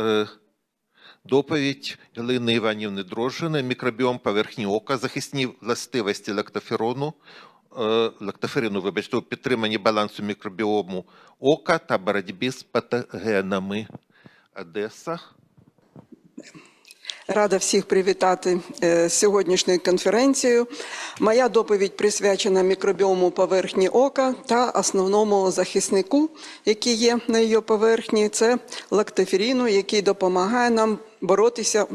е, доповідь Галини Іванівни Дрожжини «Мікробіом поверхні ока, захисні властивості лактоферону, е, лактоферину, вибачте, у підтриманні балансу мікробіому ока та боротьбі з патогенами. Одеса. Рада всіх привітати е, з сьогоднішньою конференцією. Моя доповідь присвячена мікробіому поверхні ока та основному захиснику, який є на її поверхні, це лактоферіну, який допомагає нам боротися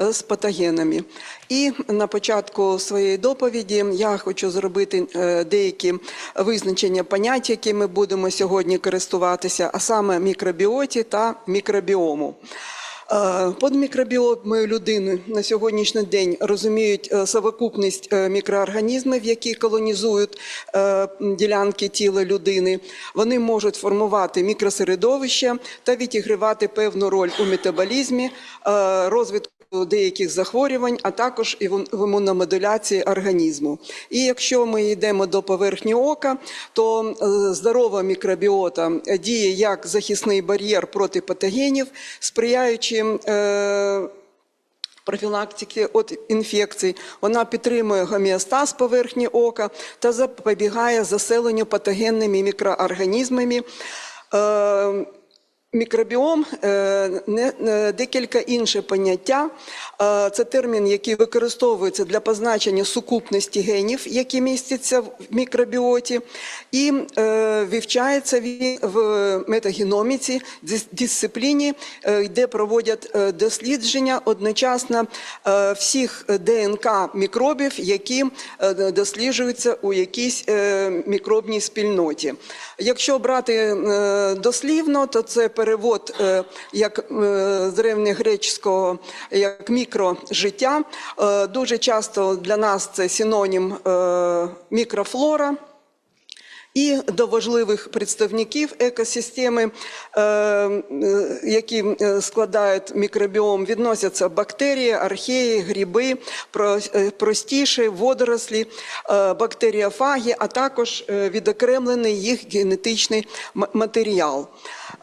е, з патогенами. І на початку своєї доповіді я хочу зробити е, деякі визначення понять, які ми будемо сьогодні користуватися, а саме мікробіоті та мікробіому. Е, Під мікробіомою людини на сьогоднішній день розуміють е, совокупність е, мікроорганізмів, які колонізують е, ділянки тіла людини. Вони можуть формувати мікросередовище та відігривати певну роль у метаболізмі, е, розвитку деяких захворювань, а також і в імуномодуляції організму. І якщо ми йдемо до поверхні ока, то е, здорова мікробіота діє як захисний бар'єр проти патогенів, сприяючи е, профілактики від інфекцій. Вона підтримує гомеостаз поверхні ока та запобігає заселенню патогенними мікроорганізмами. Е, Мікробіом е, не- декілька інше поняття. Е, Це термін, який використовується для позначення сукупності генів, які містяться в мікробіоті, і е, вивчається він в метагеноміці, дисципліні, е, де проводять е, дослідження одночасно е, всіх ДНК мікробів, які е, досліджуються у якійсь е, мікробній спільноті. Якщо брати е, дослівно, то це перевод е, як е, з древньогреческого як мікрожиття. Е, Дуже часто для нас це синонім мікрофлора. І до важливих представників екосистеми, які складають мікробіом, відносяться бактерії, археї, гриби, про- простіші, водорослі, бактеріофаги, а також відокремлений їх генетичний матеріал.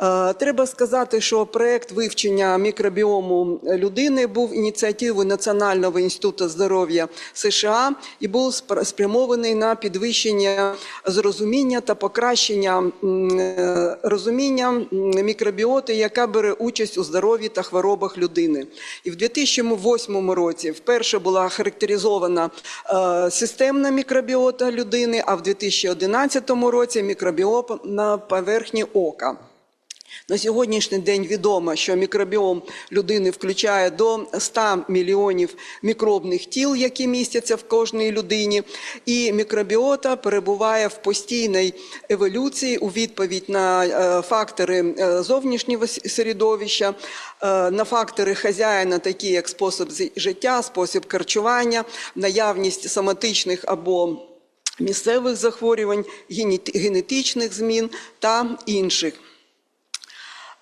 Е, Треба сказати, що проект вивчення мікробіому людини був ініціативою Національного інституту здоров'я США і був спр- спрямований на підвищення зрозуміння та покращення е, розуміння мікробіоти, яка бере участь у здоров'ї та хворобах людини. І в 2008 році вперше була характеризована е, системна мікробіота людини, а в 2011 році мікробіота на поверхні ока. На сьогоднішній день відомо, що мікробіом людини включає до 100 мільйонів мікробних тіл, які містяться в кожній людині, і мікробіота перебуває в постійній еволюції у відповідь на е, фактори е, зовнішнього середовища, е, на фактори хазяїна, такі як спосіб життя, спосіб харчування, наявність соматичних або місцевих захворювань, генетичних змін та інших.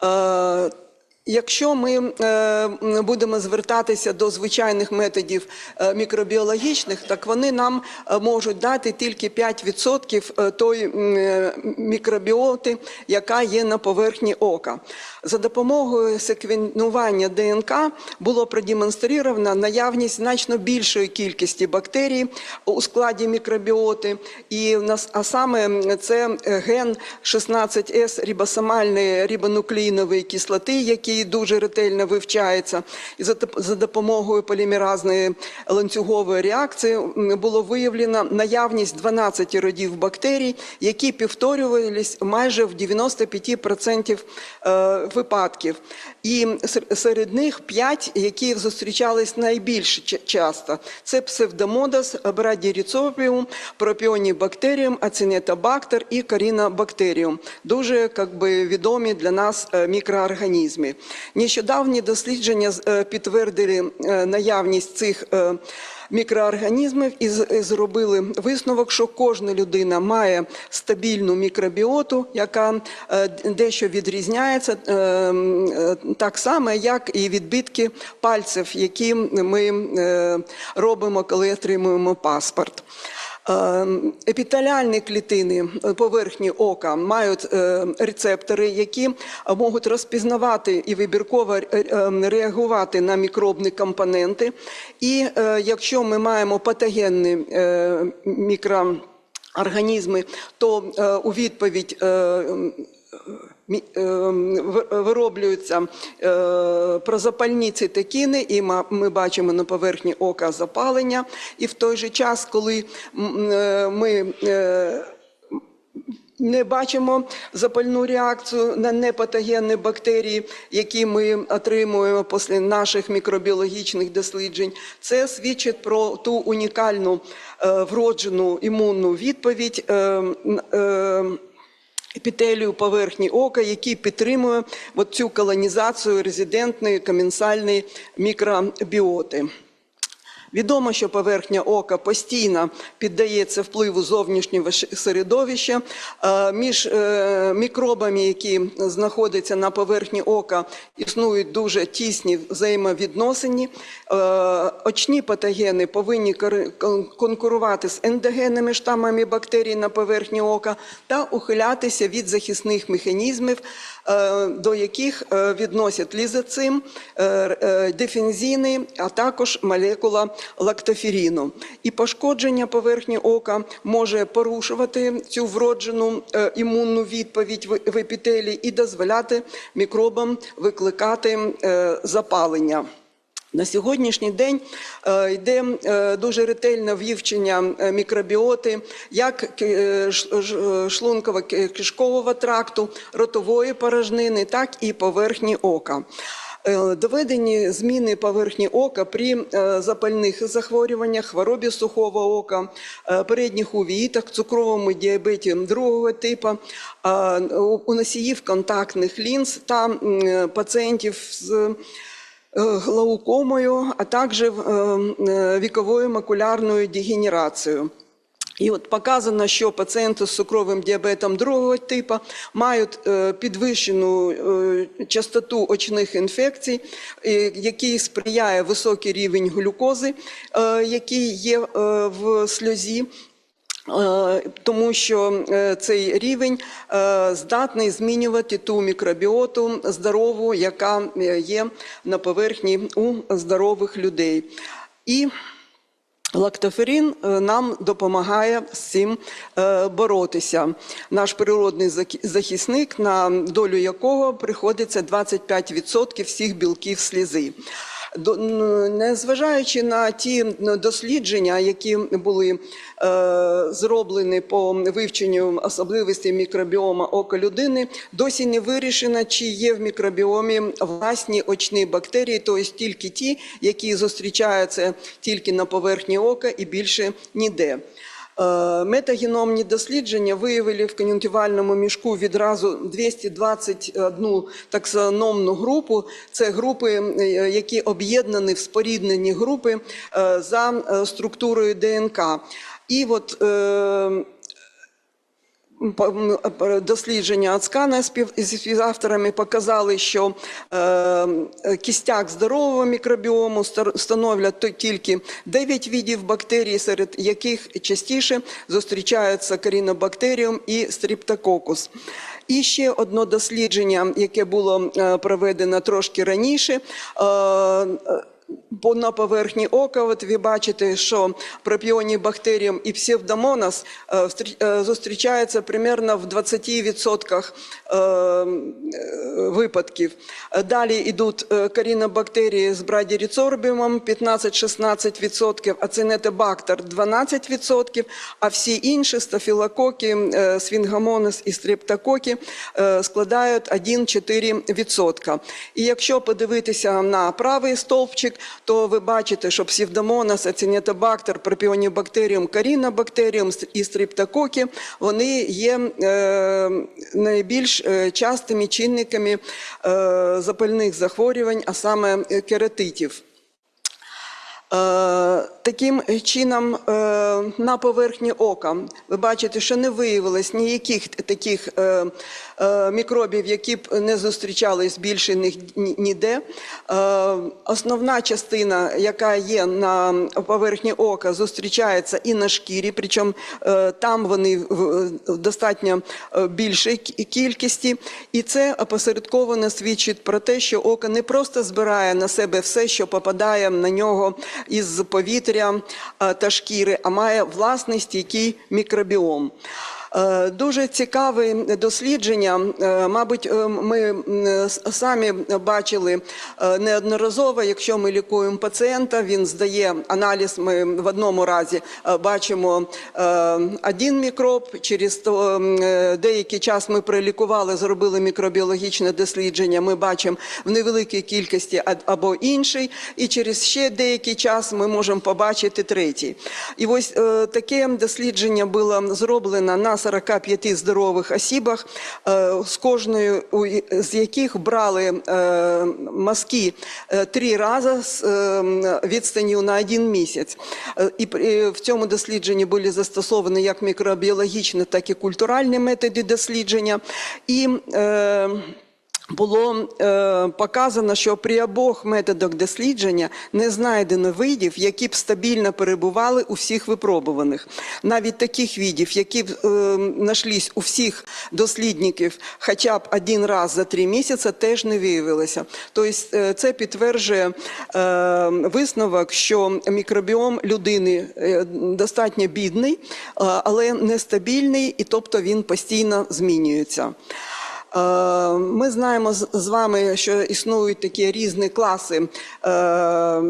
Е, Якщо ми е, будемо звертатися до звичайних методів е, мікробіологічних, так вони нам е, можуть дати тільки 5% е, тої е, мікробіоти, яка є на поверхні ока. За допомогою секвенування ДНК було продемонстровано наявність значно більшої кількості бактерій у складі мікробіоти, і а саме це ген 16С рибосомальної рибонуклеїнової кислоти, який дуже ретельно вивчається. І за, за допомогою полімеразної ланцюгової реакції було виявлено наявність 12 родів бактерій, які повторювалися майже в 95% е, випадків. І сер- серед них п'ять, які зустрічались найбільш часто. Це псевдомодас, брадіріцопіум, пропіонібактеріум, ацинетобактер і корінобактеріум. Дуже как би, відомі для нас е, мікроорганізми. Нещодавні дослідження е, підтвердили е, наявність цих мікроорганізмів і зробили висновок, що кожна людина має стабільну мікробіоту, яка е, дещо відрізняється е, е, так само, як і відбитки пальців, які ми робимо, коли отримуємо паспорт. Е, Епітеліальні клітини е, поверхні ока мають е, рецептори, які можуть розпізнавати і вибірково е, е, реагувати на мікробні компоненти. І якщо ми маємо патогенні мікроорганізми, то у відповідь вироблюються е, прозапальні цитокіни, і ми бачимо на поверхні ока запалення. І в той же час, коли е, ми е, не бачимо запальну реакцію на непатогенні бактерії, які ми отримуємо після наших мікробіологічних досліджень. Це свідчить про ту унікальну вроджену імунну відповідь. Епітелію поверхні ока, який підтримує цю колонізацію резидентної коменсальної мікробіоти. Відомо, що поверхня ока постійно піддається впливу зовнішнього середовища. Е, Між е, мікробами, які знаходяться на поверхні ока, існують дуже тісні взаємовідносини. Е, Очні патогени повинні конкурувати з ендогенними штамами бактерій на поверхні ока та ухилятися від захисних механізмів, до яких е, відносять лізоцим, е, е, а також молекула лактоферіну. І пошкодження поверхні ока може порушувати цю вроджену е, імунну відповідь в епітелі і дозволяти мікробам викликати е, запалення. На сьогоднішній день е, йде е, дуже ретельне вивчення е, мікробіоти як ш- ж- е, шлунково-кишкового тракту, ротової порожнини, так і поверхні ока. Доведені зміни поверхні ока при запальних захворюваннях, хворобі сухого ока, передніх увіїтах, цукровому діабеті другого типу, у носіїв контактних лінз та пацієнтів з глаукомою, а також е, е, віковою макулярною дегенерацією. І от показано, що пацієнти з цукровим діабетом другого типу мають е, підвищену е, частоту очних інфекцій, е, який сприяє високий рівень глюкози, е, який є е, в сльозі. Е, Тому що е, цей рівень е, здатний змінювати ту мікробіоту здорову, яка є на поверхні у здорових людей. І Лактоферин е, нам допомагає з цим боротися. Наш природний захисник, на долю якого приходиться 25% всіх білків слізи. Незважаючи на ті дослідження, які були е, зроблені по вивченню особливостей мікробіома ока людини, досі не вирішено, чи є в мікробіомі власні очні бактерії, тобто тільки ті, які зустрічаються тільки на поверхні ока і більше ніде. Е, Метагеномні дослідження виявили в кон'юнктивальному мішку відразу 221 таксономну групу. Це групи, е, які об'єднані в споріднені групи е, за структурою ДНК. І от дослідження Ацкана зі співавторами показали, що е, е, кістяк здорового мікробіому становлять тільки 9 видів бактерій, серед яких частіше зустрічаються корінобактеріум і стриптококус. І ще одне дослідження, яке було е, проведено трошки раніше. На поверхні ока, от ви бачите, що пропіоні бактеріум і псевдомонас е, е, зустрічаються примерно в 20% е, випадків. Далі йдуть корінобактерії з брадіріцорбіумом 15-16%, ацинетобактер 12%, а всі інші стафілококи, свінгамонес і стрептококи складають 1-4%. І якщо подивитися на правий стовпчик, то ви бачите, що псевдомонас, ацинетобактер, пропіонібактеріум, карінобактеріум і стриптококи, вони є е, найбільш е, частими чинниками е, запальних захворювань, а саме е, кератитів. Е, Таким чином, на поверхні ока ви бачите, що не виявилось ніяких таких мікробів, які б не зустрічались більше ні- ні- ніде. Е, Основна частина, яка є на поверхні ока, зустрічається і на шкірі, причому е, там вони в достатньо е, більшій кількості, і це опосередковано свідчить про те, що око не просто збирає на себе все, що попадає на нього із повітря е, та шкіри, а має власний стійкий мікробіом. Е, Дуже цікаве дослідження. Е, Мабуть, е, ми самі бачили неодноразово, якщо ми лікуємо пацієнта, він здає аналіз. Ми в одному разі бачимо один мікроб. Через деякий час ми пролікували, зробили мікробіологічне дослідження. Ми бачимо в невеликій кількості або інший, і через ще деякий час ми можемо побачити третій. І ось таке дослідження було зроблено на 45 здорових осібах, е, з кожною з яких брали е, мазки е, три рази з відстанню на один місяць. І в цьому дослідженні були застосовані як мікробіологічні, так і культуральні методи дослідження. І було е, показано, що при обох методах дослідження не знайдено видів, які б стабільно перебували у всіх випробуваних. Навіть таких видів, які б е, нашлись у всіх дослідників хоча б один раз за три місяці, теж не виявилося. Тобто е, це підтверджує е, висновок, що мікробіом людини е, достатньо бідний, але нестабільний, і тобто він постійно змінюється. Е, Ми знаємо з вами, що існують такі різні класи е,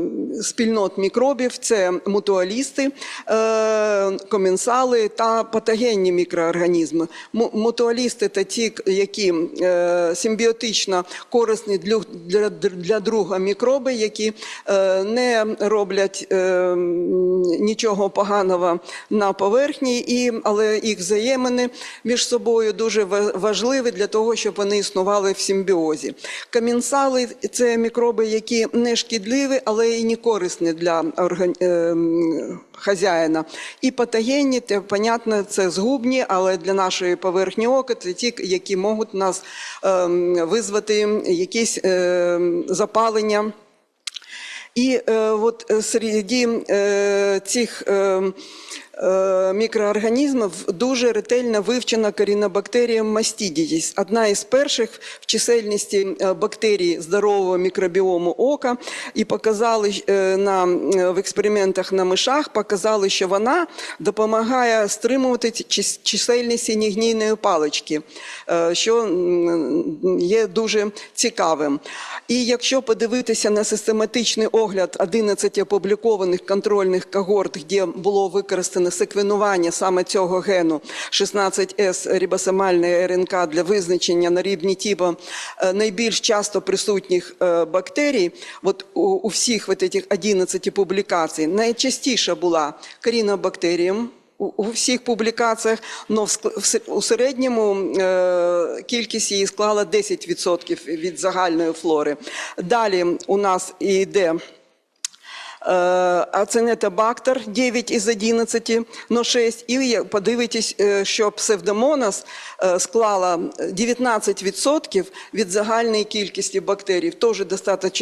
спільнот мікробів: це мутуалісти, е, коменсали та патогенні мікроорганізми. Мутуалісти це ті, які симбіотично корисні для, друга мікроби, які не роблять нічого поганого на поверхні, але їх взаємини між собою дуже важливі для того, щоб вони існували в симбіозі. Камінсали це мікроби, які не шкідливі, але і не корисні для орган... е, хазяїна. І патогенні, те, понятно, це згубні, але для нашої поверхні ока це ті, які можуть нас ем, визвати якісь ем, запалення. І е, от е, серед е, цих е, мікроорганізмів дуже ретельно вивчена корінобактерія мастідіїс. Одна із перших в чисельності е, бактерій здорового мікробіому ока. І показали е, на, е, в експериментах на мишах, показали, що вона допомагає стримувати чисельність синігнійної палички, е, що є дуже цікавим. І якщо подивитися на систематичний огляд 11 опублікованих контрольних когорт, де було використано секвенування саме цього гену 16С рибосомальної РНК для визначення на рівні типу е, найбільш часто присутніх е, бактерій, от у, у всіх от этих 11 публікацій найчастіше була корінобактеріум, у всіх публікаціях, але у середньому е, кількість її склала 10% від загальної флори. Далі у нас йде е, ацинетобактер 9 із 11, но 6. І подивитесь, е, що псевдомонас е, склала 19% від загальної кількості бактерій. Теж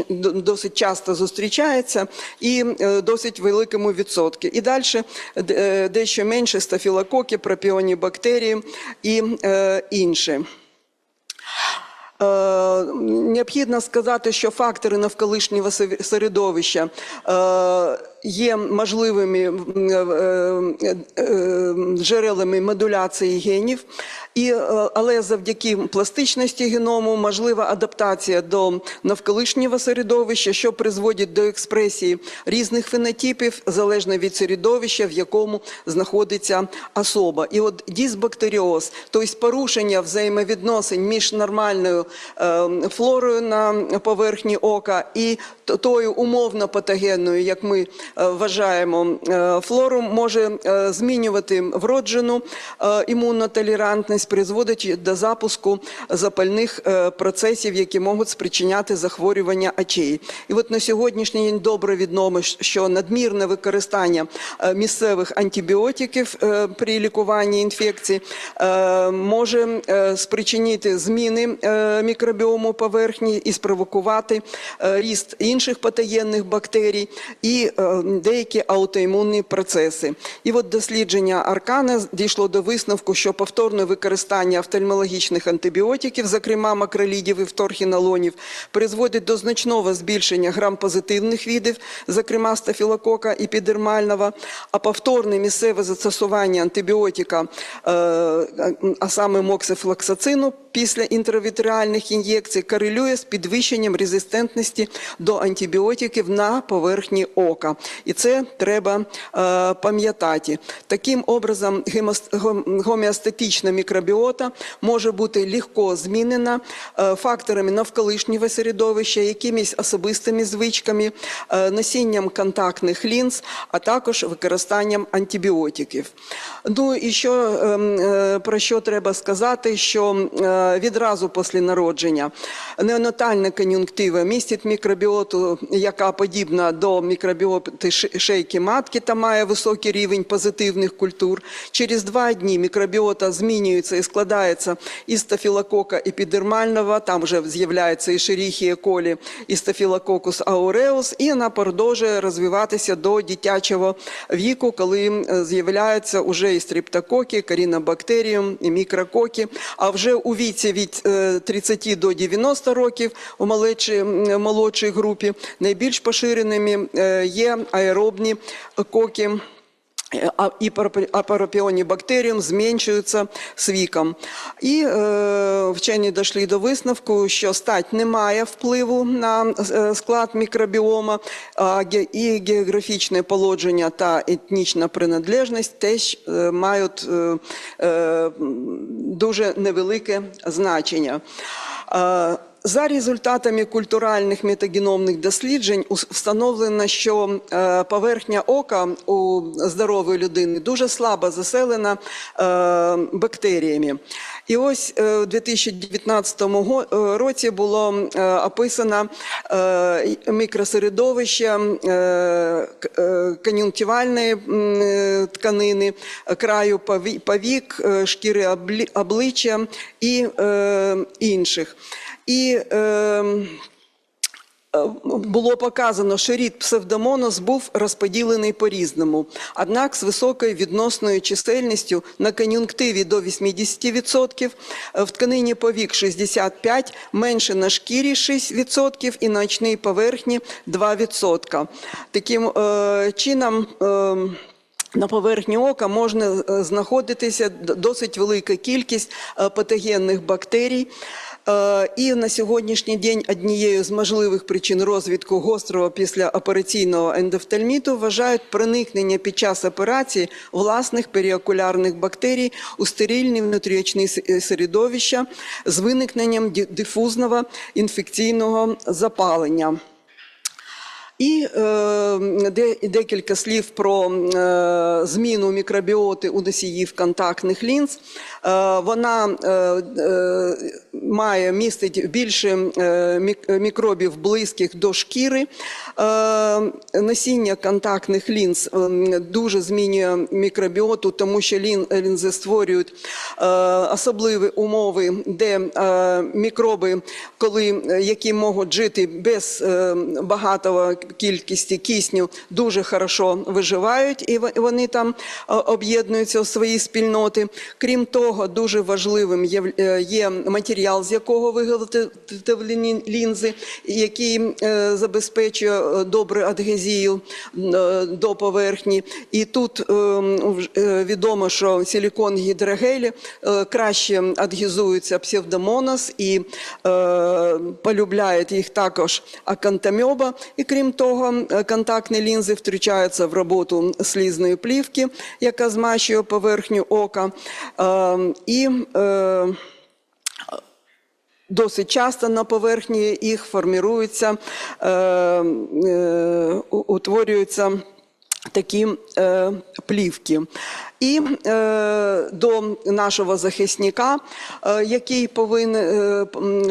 досить часто зустрічається і досить великому відсотку. І далі дещо менше стафілококи, пропіонні бактерії і е, інші. Е, Необхідно сказати, що фактори навколишнього середовища е, є можливими е, е, е, джерелами модуляції генів, але завдяки пластичності геному можлива адаптація до навколишнього середовища, що призводить до експресії різних фенотипів залежно від середовища, в якому знаходиться особа. І от дисбактеріоз, тобто порушення взаємовідносин між нормальною флорою на поверхні ока і тою умовно патогенною, як ми е, вважаємо, е, флору може е, змінювати вроджену імунну призводить до запуску запальних процесів, які можуть спричиняти захворювання очей. І от на сьогоднішній день добре відомо, що надмірне використання місцевих антибіотиків при лікуванні інфекцій е, може спричинити зміни мікробіому поверхні і спровокувати ріст інших патогенних бактерій і е, деякі аутоімунні процеси. І от дослідження Аркана дійшло до висновку, що повторне використання офтальмологічних антибіотиків, зокрема макролідів і вторхінолонів, призводить до значного збільшення грам-позитивних видів, зокрема стафілокока епідермального, а повторне місцеве застосування антибіотика, е, а саме моксифлоксацину, після інтравітріальних ін'єкцій корелює з підвищенням резистентності до антибіотиків на поверхні ока. І це треба е, пам'ятати. Таким образом, гомеостатична мікробіота може бути легко змінена е, факторами навколишнього середовища, якимись особистими звичками, е, носінням контактних лінз, а також використанням антибіотиків. Ну і що ем, е, про що треба сказати, що е, відразу після народження неонатальна кон'юнктива містить мікробіоту, яка подібна до мікробіоти ш- шийки матки та має високий рівень позитивних культур. Через два дні мікробіота змінюється і складається із стафілокока епідермального, там вже з'являється і шеріхія колі, і стафілококус ауреус, і вона продовжує розвиватися до дитячого віку, коли е, з'являються вже і стрептококи, корінобактеріум, і мікрококи. А вже у віці від е, 30 до 90 років у молодшій, м, групі найбільш поширеними е, є аеробні коки. І парапі- апаропіоні бактеріум зменшуються з віком. І е, вчені дійшли до висновку, що стать не має впливу на е, склад мікробіома, а і географічне положення та етнічна приналежність теж е, мають е, е, дуже невелике значення. За результатами культуральних метагеномних досліджень встановлено, що е, поверхня ока у здорової людини дуже слабо заселена е, бактеріями. І ось у 2019 е, році було описано мікросередовище кон'юнктивальної тканини, краю пові- повік, е, шкіри обличчя і е, інших. І е, е, було показано, що рід псевдомонос був розподілений по-різному. Однак з високою відносною чисельністю на кон'юнктиві до 80%, е, в тканині повік 65%, менше на шкірі 6% і на очній поверхні 2%. Таким е, чином. Е, на поверхні ока можна е, знаходитися досить велика кількість е, патогенних бактерій. Е, І на сьогоднішній день однією з можливих причин розвитку гострого післяопераційного ендофтальміту вважають проникнення під час операції власних періокулярних бактерій у стерильні внутріочні е, середовища з виникненням дифузного інфекційного запалення. І е, де, декілька слів про е, зміну мікробіоти у носіїв контактних лінз. Е, вона е, має містить більше е, мікробів близьких до шкіри. Е, носіння контактних лінз е, дуже змінює мікробіоту, тому що лінзи створюють е, особливі умови, де е, мікроби, коли, е, які можуть жити без е, багатого кількості кисню, дуже хорошо виживають, і вони там е, об'єднуються у свої спільноти. Крім того, дуже важливим є, е, є матеріал, з якого виготовлені лінзи, який е, забезпечує е, добру адгезію е, до поверхні. І тут відомо, що силікон гідрогелі краще адгезуються псевдомонос і полюбляють їх також акантамьоба. І крім того, контактні лінзи втручаються в роботу слізної плівки, яка змащує поверхню ока. І е, Досить часто на поверхні їх форміруються, е, е, утворюються такі е, плівки. І е, до нашого захисника, е, який повинен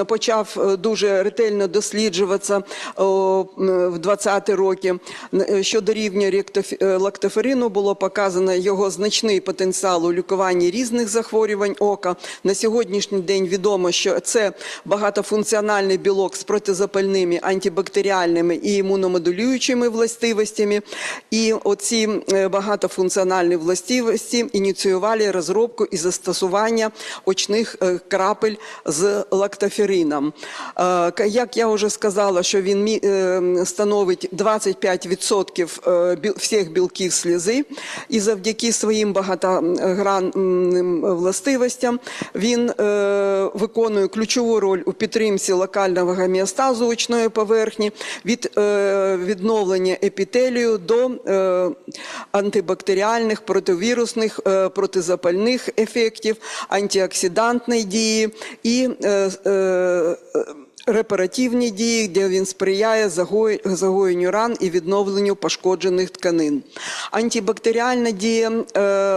е, почав е, дуже ретельно досліджуватися о, в 20-ті роки е, щодо рівня е, лактоферину, було показано його значний потенціал у лікуванні різних захворювань ока. На сьогоднішній день відомо, що це багатофункціональний білок з протизапальними, антибактеріальними і імуномодулюючими властивостями. І оці е, багатофункціональні властивості ініціювали розробку і застосування очних е, крапель з лактоферином. Е, Як я вже сказала, що він е, становить 25% е, всіх білків слізи, і завдяки своїм багатогранним властивостям він виконує ключову роль у підтримці локального гомеостазу очної поверхні від відновлення епітелію до антибактеріальних, противірусних, е, протизапальних ефектів, антиоксидантної дії і е, е, репаративні дії, де він сприяє загоєнню ран і відновленню пошкоджених тканин. Антибактеріальна дія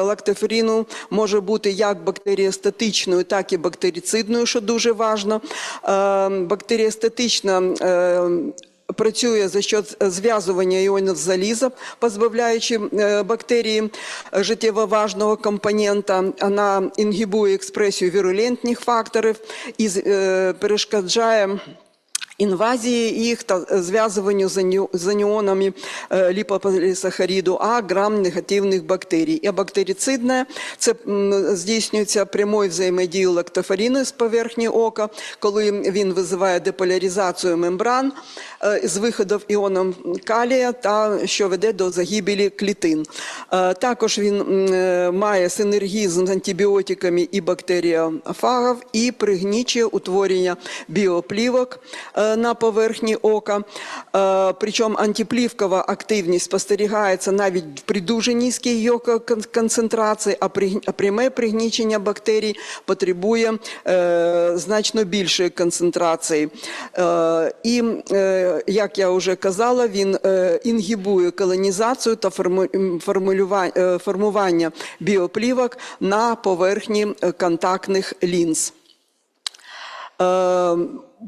лактоферину може бути як бактеріостатичною, так і бактерицидною, що дуже важливо. Бактеріостатична Працює за счет зв'язування іонів заліза, позбавляючи е, бактерії життєво важного компонента. Вона інгібує експресію вірулентних факторів і е, перешкоджає інвазії їх та зв'язуванню з аніонами е, ліпополісахаріду А грам негативних бактерій. І бактерицидне це здійснюється прямою взаємодією лактоферину з поверхні ока, коли він визиває деполяризацію мембран з виходом іоном калія та що веде до загибелі клітин. Е, Також він е, має синергізм з антибіотиками і бактеріофагів і пригнічує утворення біоплівок е, на поверхні ока. Е, Причому антиплівкова активність спостерігається навіть при дуже низькій її концентрації, а пряме пригнічення бактерій потребує е, значно більшої концентрації. Е, І, е, як я вже казала, він е, інгібує колонізацію та е, формування біоплівок на поверхні е, контактних лінз.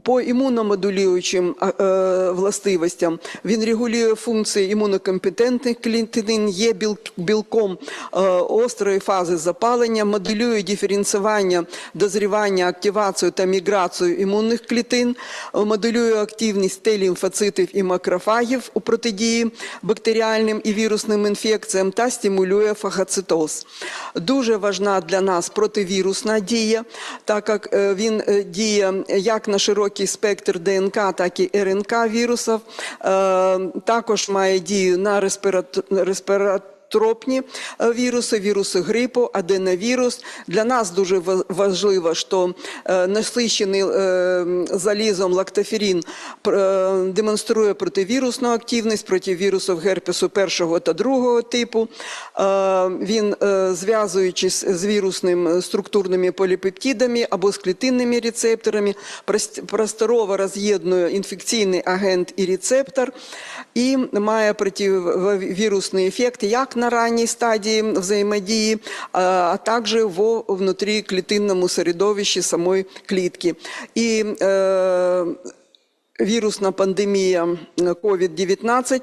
По імуномодулюючим е, е, властивостям він регулює функції імунокомпетентних клітин, є біл- білком е, острої фази запалення, моделює диференціювання, дозрівання, активацію та міграцію імунних клітин, моделює активність Т-лімфоцитів і макрофагів у протидії бактеріальним і вірусним інфекціям та стимулює фагоцитоз. Дуже важна для нас противірусна дія, так як він діє як на широкий спектр ДНК, так і РНК вірусів. Е, Також має дію на респіратор Тропні е, віруси, віруси грипу, аденовірус. Для нас дуже важливо, що е, насичений е, залізом лактоферин е, демонструє противірусну активність проти вірусів герпесу першого та другого типу. Він, зв'язуючись з вірусними структурними поліпептидами або з клітинними рецепторами, прост- просторово роз'єднує інфекційний агент і рецептор і має противірусний ефект як на ранній стадії взаємодії, а также також в внутріклітинному середовищі самої клітки. І е, Вірусна пандемія е, COVID-19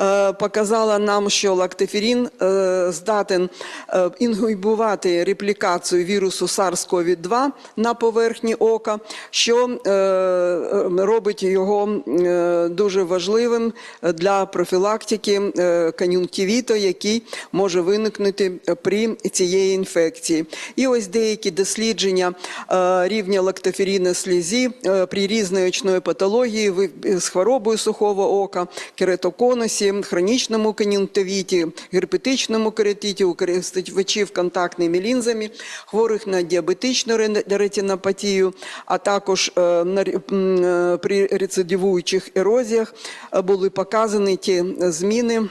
е, показала нам, що лактоферин е, здатен е, інгібувати реплікацію вірусу SARS-CoV-2 на поверхні ока, що е, е, робить його е, дуже важливим для профілактики е, кон'юнктивіту, який може виникнути при цієї інфекції. І ось деякі дослідження е, рівня лактоферину в слізі е, при різної очної патології ви- з хворобою сухого ока, кератоконусі, хронічному кон'юнктивіті, герпетичному кератиті, у користувачів контактними лінзами, хворих на діабетичну ре- ретинопатію, а також е, е, при рецидивуючих ерозіях е, були показані ті зміни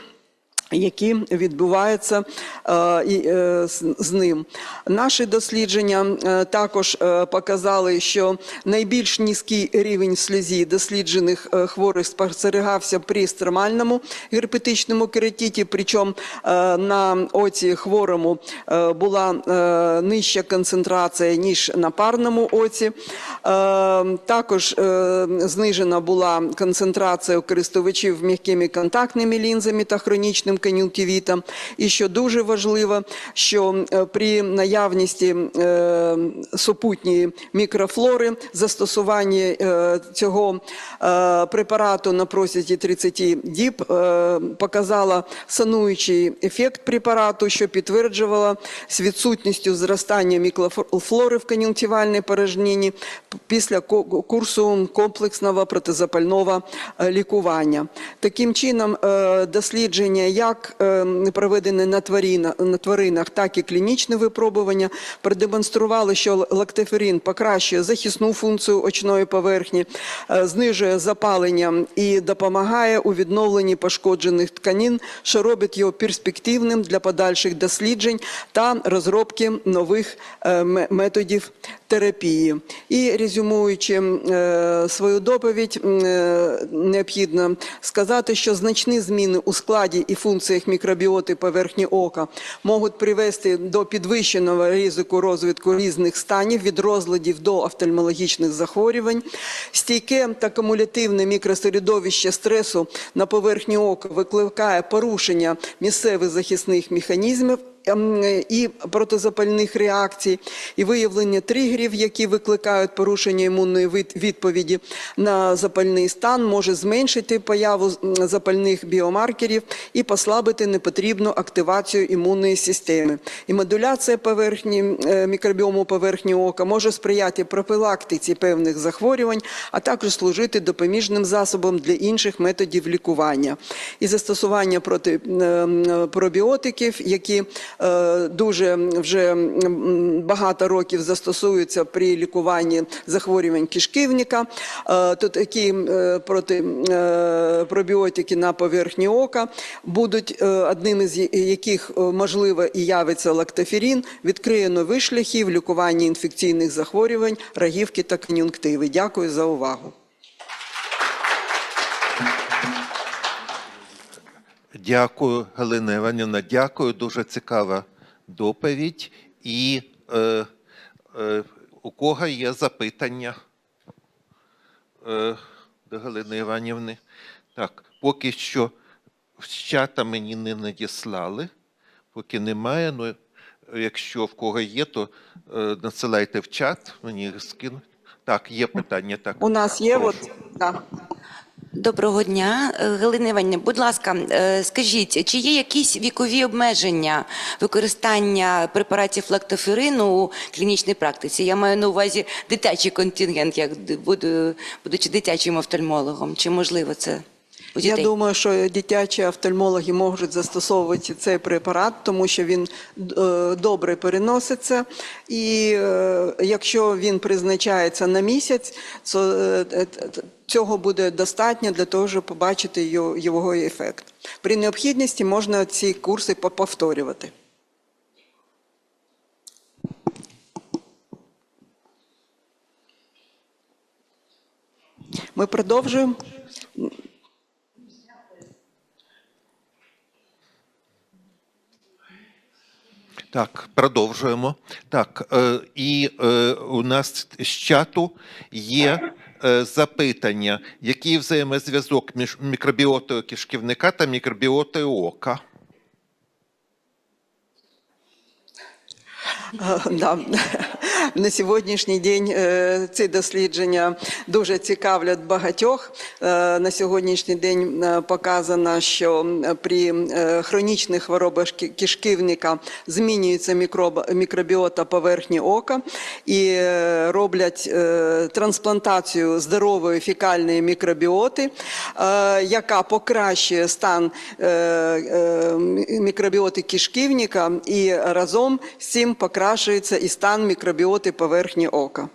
які відбуваються е, е, з, ним. Наші дослідження е, також показали, що найбільш низький рівень в слізі досліджених хворих спостерігався при стромальному герпетичному кератиті, причому на оці хворому була нижча концентрація, ніж на парному оці. Також знижена була концентрація користувачів м'якими контактними лінзами та хронічним кон'юнктивітом. І що дуже важливо, що е, при наявності е, супутньої мікрофлори застосування е, цього препарату на протязі 30 діб показала сануючий ефект препарату, що підтверджувало з відсутністю зростання мікрофлори в кон'юнктивальній порожнині після курсу комплексного протизапального лікування. Таким чином, дослідження як е, проведені на тварина- на тваринах, так і клінічне випробування продемонстрували, що лактиферин покращує захисну функцію очної поверхні, е, знижує запалення і допомагає у відновленні пошкоджених тканин, що робить його перспективним для подальших досліджень та розробки нових е, методів терапії. І резюмуючи свою доповідь, необхідно сказати, що значні зміни у складі і функціях мікробіоти поверхні ока можуть привести до підвищеного ризику розвитку різних станів від розладів до офтальмологічних захворювань. Стійке та кумулятивне мікросередовище стресу на поверхні ока викликає порушення місцевих захисних механізмів і протизапальних реакцій, і виявлення тригерів, які викликають порушення імунної відповіді на запальний стан, може зменшити появу запальних біомаркерів і послабити непотрібну активацію імунної системи. І модуляція поверхні е, мікробіому поверхні ока може сприяти профілактиці певних захворювань, а також служити допоміжним засобом для інших методів лікування. І застосування проти е, пробіотиків, які дуже вже багато років застосуються при лікуванні захворювань кишківника, е, то такі е, проти е, пробіотики на поверхні ока будуть е, одним із яких е, можливо і явиться лактоферин, відкриє нові шляхи в лікуванні інфекційних захворювань, рогівки та кон'юнктиви. Дякую за увагу. Дякую, Галина Іванівна. Дякую. Дуже цікава доповідь. І е, е, у кого є запитання е, до Галини Іванівни? Так, поки що з чата мені не надіслали, поки немає. Ну, якщо в кого є, то е, надсилайте в чат, мені їх скинуть. Так, є питання. Так. У нас є Прошу. от да. Доброго дня, Е, Галина Іванівна. Будь ласка, е, скажіть, чи є якісь вікові обмеження використання препаратів лактоферину у клінічній практиці? Я маю на увазі дитячий контингент, як буду, будучи дитячим офтальмологом. Чи можливо це у Я думаю, що дитячі офтальмологи можуть застосовувати цей препарат, тому що він е, добре переноситься. І е, якщо він призначається на місяць, то е, цього буде достатньо для того, щоб побачити його, ефект. При необхідності можна ці курси по- повторювати. Ми продовжуємо. Так, продовжуємо. Так, е, і е, у нас з чату є е, запитання, який взаємозв'язок між мікробіотою кишківника та мікробіотою ока? Да. На сьогоднішній день е, ці дослідження дуже цікавлять багатьох. Е, На сьогоднішній день е, показано, що при хронічних хворобах ки- кишківника змінюється мікробіота поверхні ока і роблять трансплантацію здорової фекальної мікробіоти, яка покращує стан мікробіоти кишківника і разом з цим покращується і стан мікробіоти поверхні ока.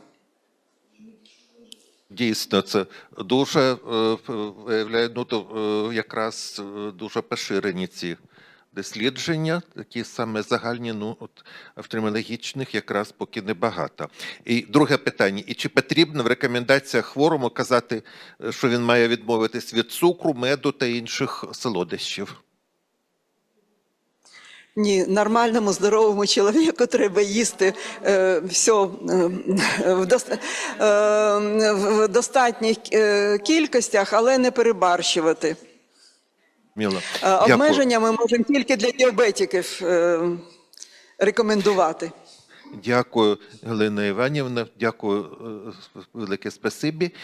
Дійсно, це дуже е, ну, то, е, якраз е, дуже поширені ці дослідження, такі саме загальні, ну от офтальмологічних якраз поки небагато. І друге питання: і чи потрібно в рекомендаціях хворому казати, що він має відмовитись від цукру, меду та інших солодощів? Ні, нормальному здоровому чоловіку треба їсти е, все е, в, е, в достатніх е, кількостях, але не перебарщувати. Міло. Е, Дякую. Обмеження ми можемо тільки для діабетиків е, рекомендувати. Дякую, Галина Іванівна. Дякую, е, велике спасибі.